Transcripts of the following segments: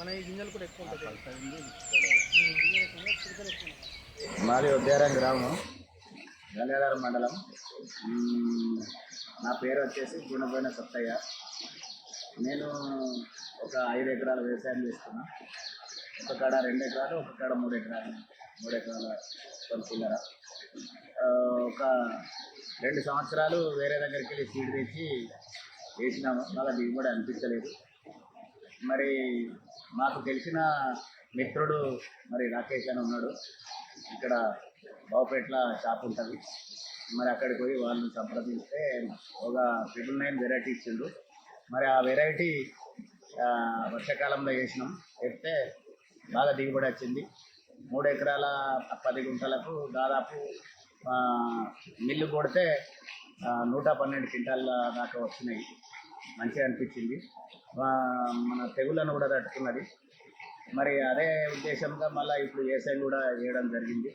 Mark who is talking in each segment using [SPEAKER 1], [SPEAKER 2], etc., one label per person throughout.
[SPEAKER 1] మన ఈ గింజలు కూడా ఎక్కువ
[SPEAKER 2] మాది ఉద్యారం గ్రామం గంగాధర మండలం. నా పేరు వచ్చేసి గుణపోయిన సత్తయ్య. నేను ఒక ఐదు ఎకరాల వ్యవసాయం చేస్తున్నా. ఒక కాడ రెండు ఎకరాలు ఒక కాడ మూడు ఎకరాలు మూడు ఎకరాల కొనుక్కున్నారా ఒక రెండు సంవత్సరాలు వేరే దగ్గరికి వెళ్ళి సీడ్ తెచ్చి వేసినాము. చాలా దిగుబడి అనిపించలేదు. మరి మాకు తెలిసిన మిత్రుడు మరి రాకేష్ అని ఉన్నాడు. ఇక్కడ బావుపేట్ల షాప్ ఉంటుంది. మరి అక్కడికి పోయి వాళ్ళని సంప్రదిస్తే ఒక ట్రిపుల్ నైన్ వెరైటీ ఇచ్చిండు. మరి ఆ వెరైటీ వర్షాకాలంలో వేసినాం. చెప్తే బాగా దిగుబడి వచ్చింది. మూడు ఎకరాల పది గుంటలకు దాదాపు మిల్లు కొడితే నూట పన్నెండు క్వింటాల దాకా వచ్చినాయి. మంచిగా అనిపించింది. మన తెగులను కూడా తట్టుకున్నది. మరి అదే ఉద్దేశంగా మళ్ళీ ఇప్పుడు ఏసై కూడా వేయడం జరిగింది.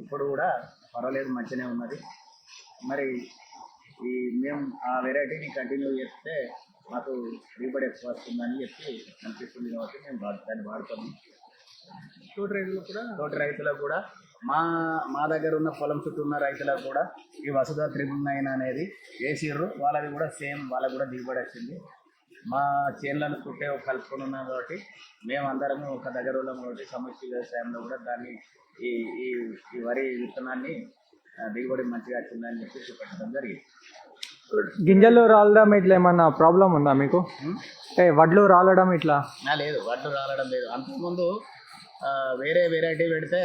[SPEAKER 2] ఇప్పుడు కూడా పర్వాలేదు మంచిగానే ఉన్నది. మరి ఈ మేము ఆ వెరైటీని కంటిన్యూ చేస్తే మాకు దిగుబడి ఎక్కువ వస్తుందని చెప్పి అనిపిస్తుంది కాబట్టి మేము దాన్ని వాడుతాము.
[SPEAKER 1] తోటి రైతులు కూడా?
[SPEAKER 2] తోటి రైతులకు కూడా మా మా దగ్గర ఉన్న పొలం చుట్టూ ఉన్న రైతులకు కూడా ఈ వసుధ త్రిబుల్ నైన్ అనేది వేసిర్రు. వాళ్ళది కూడా సేమ్ వాళ్ళకి కూడా దిగుబడి వచ్చింది. మా చేన్లను చుట్టే కలుపుకొని ఉన్నాం కాబట్టి మేమందరము ఒక దగ్గర ఉన్నాం కాబట్టి సమస్య వ్యవసాయంలో కూడా దాన్ని ఈ ఈ ఈ వరి విత్తనాన్ని దిగుబడి మంచిగా వచ్చిందని చెప్పి చూపెట్టడం జరిగింది.
[SPEAKER 3] గింజలు రాలడం ఇట్లా ఏమన్నా ప్రాబ్లం ఉందా మీకు? అంటే వడ్లు రాలడం ఇట్లా?
[SPEAKER 2] లేదు వడ్లు రాలడం లేదు. అంతకుముందు వేరే వెరైటీ పెడితే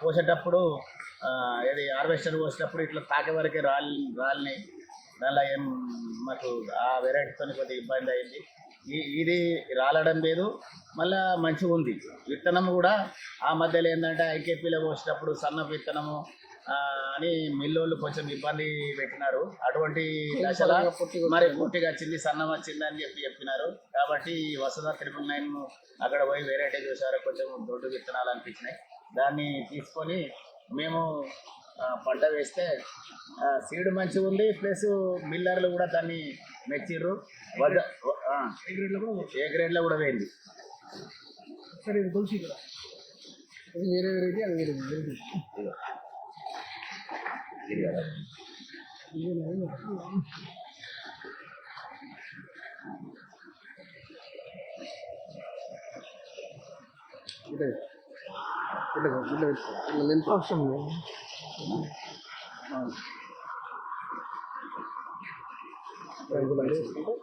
[SPEAKER 2] కోసేటప్పుడు ఇది హార్వెస్టర్ కోసేటప్పుడు ఇట్లా తాకే వరకే రాలి రాలినాయి. దానిలో ఏం మాకు ఆ వెరైటీతో కొద్దిగా ఇబ్బంది అయింది. ఇది రాలడం లేదు. మళ్ళా మంచిగా ఉంది విత్తనం కూడా ఆ మధ్యలో ఏంటంటే ఐకేపీలో పోసేటప్పుడు సన్న విత్తనము అని మిల్లోళ్ళు కొంచెం ఇబ్బంది పెట్టినారు. అటువంటి దశలో మరి పొట్టిగా వచ్చింది సన్నం వచ్చింది అని చెప్పి చెప్పినారు. కాబట్టి వసద త్రిపుల్ నైన్ అక్కడ పోయి వెరైటీ చూసారు కొంచెం దొడ్డు విత్తనాలు అనిపించినాయి. దాన్ని తీసుకొని మేము పంట వేస్తే సీడ్ మంచిగా ఉంది ప్లస్ మిల్లర్లు కూడా దాన్ని మెచ్చిర్రు
[SPEAKER 1] ఏ గ్రేడ్లో కూడా
[SPEAKER 2] ఏ గ్రేడ్లో కూడా వేయింది
[SPEAKER 1] సరే తులసి వేరే వెరైటీ అది వేరే వెరైటీ
[SPEAKER 2] ఇది కదా.
[SPEAKER 1] ఇట్లా ఇట్లా ఇట్లా పెట్టుకో ఇట్లా లెన్స్
[SPEAKER 3] అవసరం లేదు
[SPEAKER 1] రంగులు వేసుకుంటే